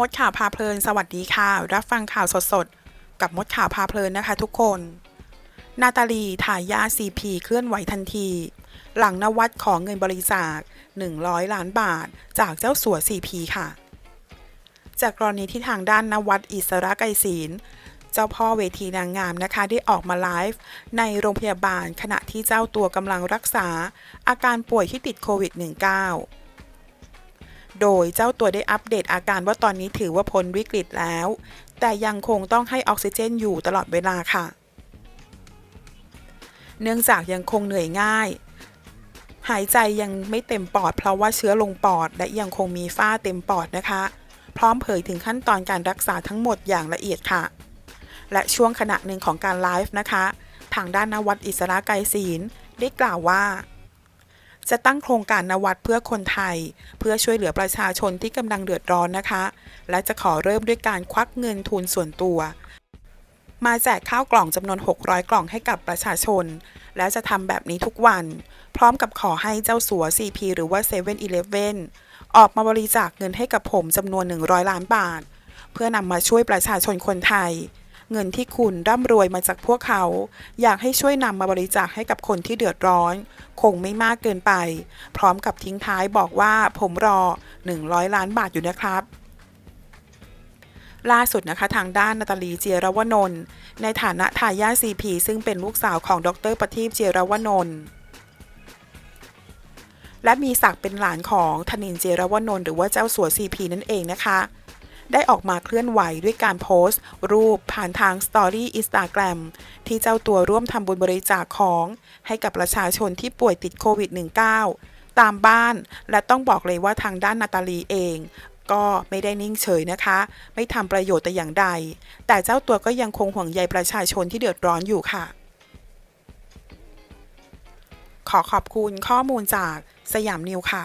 มดข่าวพาเพลิน สวัสดีค่ะ รับฟังข่าวสดๆ กับมดข่าวพาเพลินนะคะทุกคน นาตาลีถ่ายยาซีพีเคลื่อนไหวทันที หลังนวัดของเงินบริจาค 100 ล้านบาท จากเจ้าสัวซีพีค่ะ จากกรณีที่ทางด้านนวัดอิสระไกรศีลเจ้าพ่อเวทีนางงามนะคะ ได้ออกมาไลฟ์ในโรงพยาบาลขณะที่เจ้าตัวกำลังรักษา อาการป่วยที่ติดโควิด -19 โดยเจ้าตัวได้อัปเดตอาการว่าตอนนี้ถือว่าพ้นวิกฤตแล้ว แต่ยังคงต้องให้ออกซิเจนอยู่ตลอดเวลาค่ะ เนื่องจากยังคงเหนื่อยง่าย หายใจยังไม่เต็มปอด เพราะว่าเชื้อลงปอด และยังคงมีฝ้าเต็มปอดนะคะ พร้อมเผยถึงขั้นตอนการรักษาทั้งหมดอย่างละเอียดค่ะ และช่วงขณะหนึ่งของการไลฟ์นะคะ ทางด้านนวัดอิสระไกรศีลได้กล่าวว่า จะตั้งโครงการนวัดเพื่อคนไทย เพื่อช่วยเหลือประชาชนที่กำลังเดือดร้อนนะคะ และจะขอเริ่มด้วยการควักเงินทุนส่วนตัว มาแจกข้าวกล่องจำนวน 600 กล่องให้กับประชาชน และจะทำแบบนี้ทุกวัน พร้อมกับขอให้เจ้าสัว CP หรือว่า7 e เ e ่ e อออกมาบริจาคเงินให้กับผมจำนวน 100 ล้านบาท เพื่อนำมาช่วยประชาชนคนไทย เงินที่คุณร่ำรวยมาจากพวกเขา อยากให้ช่วยนำมาบริจาคให้กับคนที่เดือดร้อน คงไม่มากเกินไป พร้อมกับทิ้งท้ายบอกว่าผมรอ 100 ล้านบาทอยู่นะครับล่าสุดนะคะทางด้านนาตาลีเจียรวนนท์ในฐานะทายาทซีพีซึ่งเป็นลูกสาวของดรประทีปเจียรวนนท์และมีศักดิ์เป็นหลานของธนินเจียรวนนท์หรือว่าเจ้าสัวซีพีนั่นเองนะคะ ได้ออกมาเคลื่อนไหวด้วยการโพสต์ รูปผ่านทางสตอรี่อินสตาแกรมที่เจ้าตัวร่วมทำบุญบริจาคของ ให้กับประชาชนที่ป่วยติดโควิด -19 ตามบ้าน และต้องบอกเลยว่าทางด้านนาตาลีเองก็ไม่ได้นิ่งเฉยนะคะ ไม่ทำประโยชน์แต่อย่างใด แต่เจ้าตัวก็ยังคงห่วงใยประชาชนที่เดือดร้อนอยู่ค่ะ ขอขอบคุณข้อมูลจากสยามนิวค่ะ